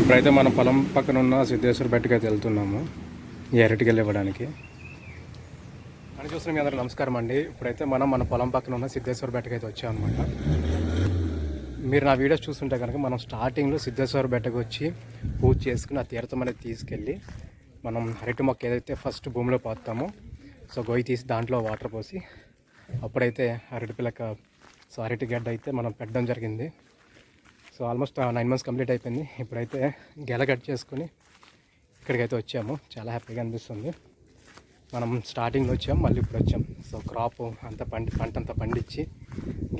ఇప్పుడైతే మన పొలం పక్కన ఉన్న సిద్ధేశ్వర బెట్టకి అయితే వెళ్తున్నాము. ఈ అరటికెళ్ళి ఇవ్వడానికి. అని చూస్తున్న మీ అందరూ నమస్కారం అండి. ఇప్పుడైతే మనం మన పొలం పక్కన ఉన్న సిద్ధేశ్వర బెట్టకి అయితే వచ్చాం అనమాట మీరు నా వీడియోస్ చూస్తుంటే కనుక మనం స్టార్టింగ్లో సిద్ధేశ్వర బెట్టకు వచ్చి పూజ చేసుకుని ఆ తీర్థం అనేది తీసుకెళ్ళి మనం అరటి మొక్క ఏదైతే ఫస్ట్ భూమిలో పోతామో సో గొయ్యి తీసి దాంట్లో వాటర్ పోసి అప్పుడైతే అరటి పిల్లక సో అరటి గడ్డ అయితే మనం పెట్టడం జరిగింది. So almost nine months complete అయిపోయింది. ఇప్పుడైతే గెల కట్ చేసుకొని ఇక్కడికైతే వచ్చాము. చాలా హ్యాపీగా అనిపిస్తుంది. మనం స్టార్టింగ్లో వచ్చాం మళ్ళీ ఇప్పుడు వచ్చాం. సో క్రాప్ అంత పండి పంట అంతా పండించి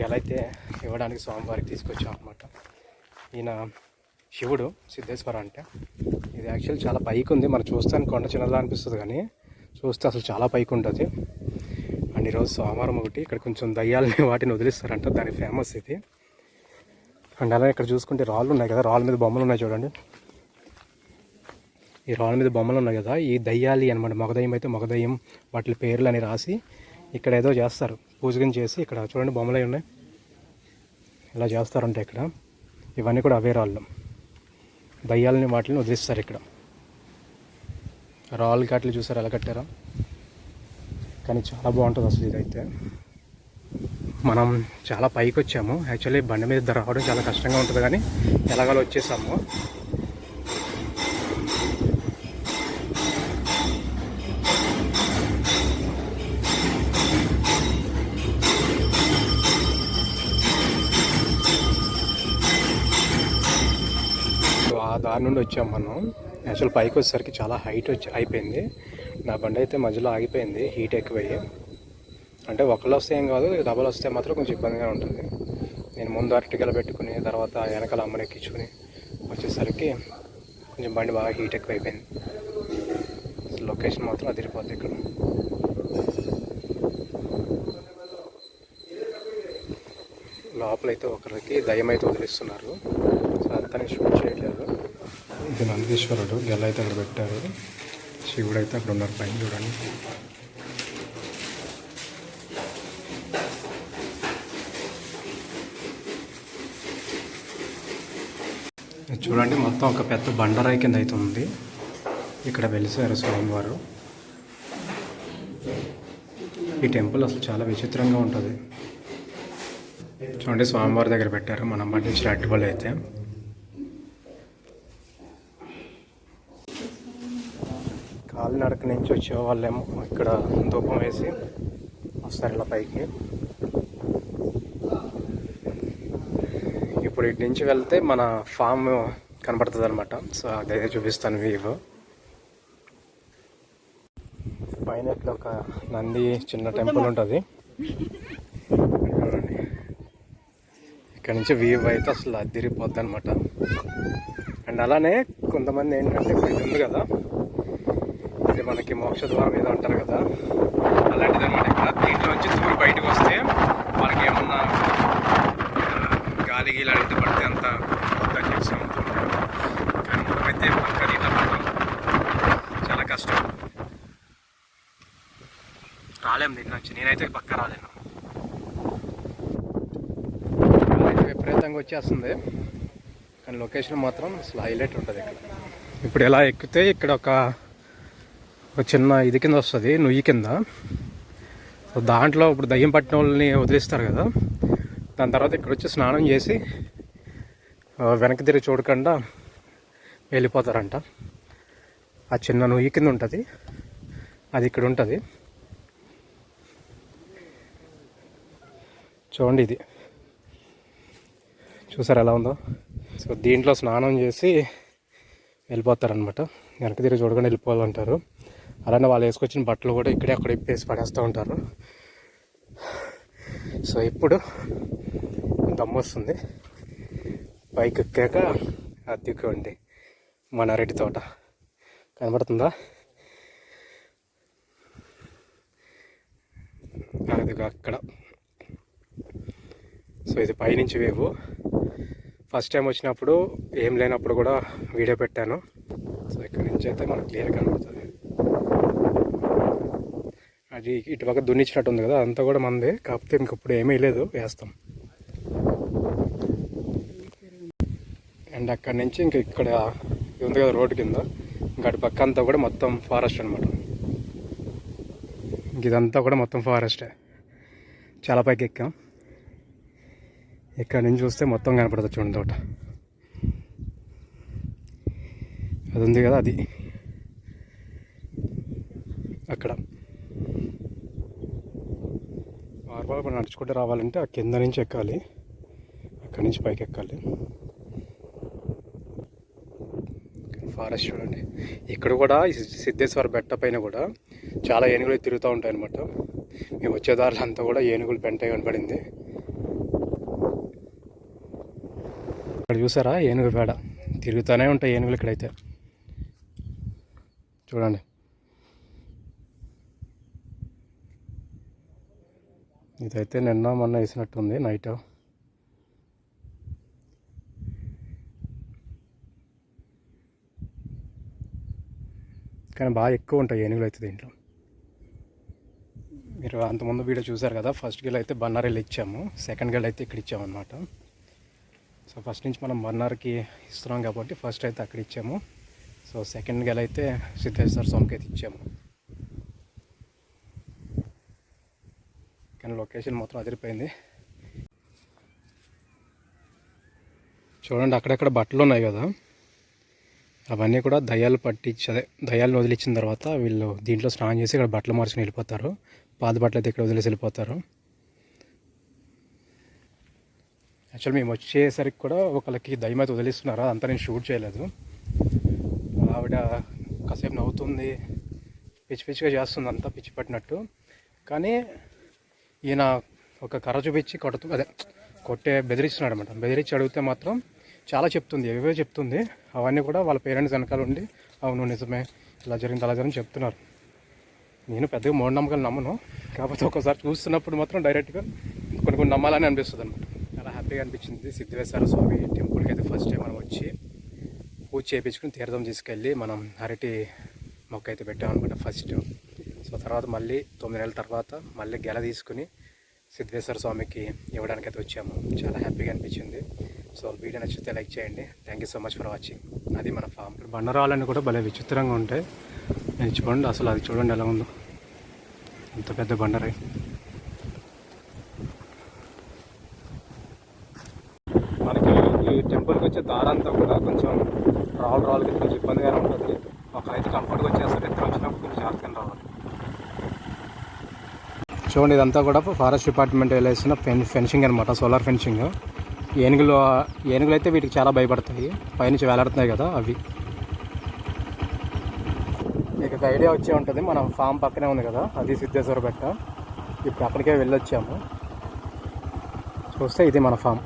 గెల అయితే ఇవ్వడానికి స్వామివారికి తీసుకొచ్చాం అనమాట ఈయన శివుడు సిద్ధేశ్వర అంటే. ఇది యాక్చువల్ చాలా పైకి ఉంది. మనం చూస్తాను కొండ చిన్నదా అనిపిస్తుంది కానీ చూస్తే అసలు చాలా పైకి ఉంటుంది. అండ్ ఈరోజు సోమవారం ఒకటి ఇక్కడ కొంచెం దయ్యాలని వాటిని వదిలిస్తారంట. దాని ఫేమస్ ఇది. అండ్ అలాగే ఇక్కడ చూసుకుంటే రాళ్ళు ఉన్నాయి కదా రాళ్ళ మీద బొమ్మలు ఉన్నాయి చూడండి. ఈ రాళ్ళ మీద బొమ్మలు ఉన్నాయి కదా ఈ దయ్యాలి అనమాట మగదయ్యం అయితే మగదయ్యం వాటి పేర్లు అని రాసి ఇక్కడ ఏదో చేస్తారు. పూజకం చేసి ఇక్కడ చూడండి బొమ్మలు అయి ఉన్నాయి. ఇలా చేస్తారంట ఇక్కడ. ఇవన్నీ కూడా అవే రాళ్ళు. దయ్యాలని వాటిని వదిలిస్తారు ఇక్కడ. రాళ్ళు కాట్లు చూసారు ఎలా కట్టారో? కానీ చాలా బాగుంటుంది అసలు ఇదైతే. మనం చాలా పైకి వచ్చాము యాక్చువల్లీ బండి మీద రావడం చాలా కష్టంగా ఉంటుంది కానీ ఎలాగోలా వచ్చేసాము. సో ఆ దారి నుండి వచ్చాం మనం. యాక్చువల్ పైకి వచ్చేసరికి చాలా హైట్ వచ్చి అయిపోయింది. నా బండి అయితే మధ్యలో ఆగిపోయింది హీట్ ఎక్కువయ్యి. అంటే ఒకళ్ళు వస్తే ఏం కాదు డబల్ వస్తే మాత్రం కొంచెం ఇబ్బందిగా ఉంటుంది. నేను ముందు అరటికలు పెట్టుకుని తర్వాత వెనకాల అమ్మనెక్కించుకుని వచ్చేసరికి కొంచెం బండి బాగా హీట్ ఎక్కువ అయిపోయింది లొకేషన్ మాత్రం అదిరిపోద్ది ఇక్కడ. లోపలైతే ఒకరికి దయ్యం అయితే వదిలిస్తున్నారు. సో అంతా షూట్ చేయట్లేదు. ఇది నందీశ్వరుడు గెల అయితే అక్కడ పెట్టారు. శివుడు అయితే అక్కడ ఉన్నారు పైన చూడండి. చూడండి మొత్తం ఒక పెద్ద బండరాయి కింద అయితే ఉంది. ఇక్కడ వెలిసారు స్వామివారు. ఈ టెంపుల్ అసలు చాలా విచిత్రంగా ఉంటుంది. చూడండి స్వామివారి దగ్గర పెట్టారు మనం పండించిన అట్టుబడి అయితే. కాలినడక నుంచి వచ్చే వాళ్ళేమో ఇక్కడ ధూపం వేసి. వస్తారు ఇలా పైకి. ఇప్పుడు ఇటు నుంచి వెళ్తే మన ఫామ్ కనబడుతుంది అనమాట సో అదైతే చూపిస్తాను వ్యూ పైన ఇట్లా ఒక నంది చిన్న టెంపుల్ ఉంటుంది. ఇక్కడ నుంచి వీవ్ అయితే అసలు అదిరిపోద్ది అనమాట అండ్ అలానే కొంతమంది ఏంటంటే ఇది ఉంది కదా ఇది మనకి మోక్ష ద్వారం ఏదో అంటారు కదా. అలాంటిది అనమాట ఇక్కడ. దీంట్లోంచి దూరం బయటకు వస్తే మనకి ఏమన్నా గాలి గీలి అడిగితే పడితే అంత వద్దని చెప్పి అమ్ముతుంటారు కానీ మనమైతే పక్క దీంట్లో పడతాం చాలా కష్టం. రాలేము దీని నుంచి. నేనైతే పక్క రాలేను. అయితే విపరీతంగా వచ్చేస్తుంది. కానీ లొకేషన్ మాత్రం అసలు హైలైట్ ఉంటుంది ఇక్కడ. ఇప్పుడు ఎలా ఎక్కితే ఇక్కడ ఒక ఒక చిన్న ఇది కింద వస్తుంది నుయ్యి కింద. సో దాంట్లో ఇప్పుడు దయ్యం పట్టిన వాళ్ళని వదిలిస్తారు కదా. దాని తర్వాత ఇక్కడ వచ్చి స్నానం చేసి వెనక్కి తిరిగి చూడకుండా వెళ్ళిపోతారంట. ఆ చిన్న నుయ్యి కింద ఉంటుంది. అది ఇక్కడ ఉంటుంది. చూడండి ఇది. చూసారు ఎలా ఉందో? సో దీంట్లో స్నానం చేసి వెళ్ళిపోతారనమాట వెనక తిరిగి చూడకుండా వెళ్ళిపోవాలంటారు. అలానే వాళ్ళు వేసుకొచ్చిన బట్టలు కూడా ఇక్కడే అక్కడ ఇప్పేసి పడేస్తూ ఉంటారు. సో ఇప్పుడు దమ్ము వస్తుంది. పైకి ఎక్కాక అద్దెకోండి మన అరటి తోట. కనబడుతుందా? అదిగా అక్కడ. సో ఇది పైనుంచి వేవు. ఫస్ట్ టైం వచ్చినప్పుడు ఏం లేనప్పుడు కూడా వీడియో పెట్టాను. సో ఇక్కడ నుంచి అయితే మనకు క్లియర్ కనబడుతుంది. అది ఇటు పక్క దున్నిచ్చినట్టు ఉంది కదా అంతా కూడా మందే. కాకపోతే ఇంక ఇప్పుడు ఏమీ లేదు వేస్తాం. అండ్ అక్కడి నుంచి ఇంక ఇక్కడ ఇది ఉంది కదా రోడ్డు కింద ఇంకా అటు పక్క అంతా కూడా మొత్తం ఫారెస్ట్ అనమాట ఇంక ఇదంతా కూడా మొత్తం ఫారెస్టే చాలా పైకి ఎక్కాం. ఇక్కడ నుంచి చూస్తే మొత్తం కనపడుతుంది చూడండి తోట. అది ఉంది కదా అది. అక్కడ. నార్మల్గా మనం నడుచుకుంటూ రావాలంటే ఆ కింద నుంచి ఎక్కాలి. అక్కడి నుంచి పైకి ఎక్కాలి. ఫారెస్ట్ చూడండి. ఇక్కడ కూడా సిద్ధేశ్వర బెట్ట పైన కూడా చాలా ఏనుగులు తిరుగుతూ ఉంటాయి అనమాట మేము వచ్చే దారిలో అంతా కూడా ఏనుగులు పెంట కనపడింది ఇక్కడ చూసారా? ఏనుగు పేడ. తిరుగుతూనే ఉంటాయి ఏనుగులు ఇక్కడైతే. చూడండి. ఇదైతే నిన్న మొన్న వేసినట్టుంది నైట్. కానీ బాగా ఎక్కువ ఉంటాయి ఏనుగులు అయితే దీంట్లో. మీరు అంతకుముందు వీడియో చూసారు కదా ఫస్ట్ గేల్ అయితే బన్నారెల్లి ఇచ్చాము సెకండ్ గేల్ అయితే ఇక్కడ ఇచ్చాము అనమాట సో ఫస్ట్ నుంచి మనం బన్నార్కి ఇస్తున్నాం కాబట్టి ఫస్ట్ అయితే అక్కడ ఇచ్చాము. సో సెకండ్ గేల్ అయితే సిద్ధేశ్వర స్వామికి అయితే ఇచ్చాము. కానీ లొకేషన్ మాత్రం అదిరిపోయింది. చూడండి అక్కడక్కడ బట్టలు ఉన్నాయి కదా. అవన్నీ కూడా దయ్యాలు పట్టించి అదే దయ్యాలను వదిలించిన తర్వాత వీళ్ళు దీంట్లో స్నానం చేసి ఇక్కడ బట్టలు మార్చుకుని వెళ్ళిపోతారు. పాత బట్టలు అయితే ఇక్కడ వదిలేసి వెళ్ళిపోతారు. యాక్చువల్ మేము వచ్చేసరికి కూడా ఒకళ్ళకి దయ్యం అయితే వదిలిస్తున్నారు? అంతా నేను షూట్ చేయలేదు. ఆవిడ కాసేపు నవ్వుతుంది. పిచ్చి పిచ్చిగా చేస్తుంది అంతా పిచ్చి పట్టినట్టు. కానీ ఈయన ఒక కర్ర చూపించి కొడుతు అదే కొట్టే బెదిరిస్తున్నాడు అనమాట బెదిరించి అడిగితే మాత్రం చాలా చెప్తుంది ఏవేవో చెప్తుంది. అవన్నీ కూడా వాళ్ళ పేరెంట్స్ వెనకాల ఉండి అవును నిజమే ఇలా జరిగింది అలా జరిగింది చెప్తున్నారు. నేను పెద్దగా మూఢనమ్మకాలు నమ్మను. కాకపోతే ఒకసారి చూస్తున్నప్పుడు మాత్రం డైరెక్ట్గా కొన్ని కొన్ని నమ్మాలని అనిపిస్తుంది అనమాట చాలా హ్యాపీగా అనిపించింది. సిద్ధివేశ్వర స్వామి టెంపుల్కి అయితే ఫస్ట్ టైం మనం వచ్చి పూజ చేయించుకుని తీర్థం తీసుకెళ్ళి మనం అరటి మొక్క అయితే పెట్టామన్నమాట ఫస్ట్. తర్వాత మళ్ళీ తొమ్మిది నెలల తర్వాత మళ్ళీ గెల తీసుకుని సిద్ధేశ్వర స్వామికి ఇవ్వడానికి అయితే వచ్చాము. చాలా హ్యాపీగా అనిపించింది. సో వీడియో నచ్చితే లైక్ చేయండి. Thank you so much for watching అది మన ఫామ్. బండరాళ్ళని కూడా భలే విచిత్రంగా ఉంటాయి. నేను చూడండి అసలు అది చూడండి ఎలా ఉందో. ఇంత పెద్ద బండరాయి మనకి ఈ టెంపుల్కి వచ్చే దారంతా కూడా కొంచెం రాళ్ళు రాళ్ళకి కొంచెం ఇబ్బందిగానే ఉంటుంది. ఒకరైతే కంఫర్ట్గా వచ్చేస్తారు ఇద్దరు వచ్చినప్పుడు కొంచెం జాగ్రత్తగా రావాలి. చూడండి ఇదంతా కూడా ఫారెస్ట్ డిపార్ట్మెంట్ వేసిన ఫెన్ ఫెన్సింగ్ అనమాట సోలార్ ఫెన్సింగ్. ఏనుగులు ఏనుగులు అయితే వీటికి చాలా భయపడతాయి పైనుంచి వేలాడుతున్నాయి కదా అవి. మీకు ఒక ఐడియా వచ్చే ఉంటుంది మన ఫామ్ పక్కనే ఉంది కదా అది సిద్ధేశ్వర బెట్ట. ఇప్పుడు అక్కడికే వెళ్ళొచ్చాము. చూస్తే ఇది మన ఫామ్.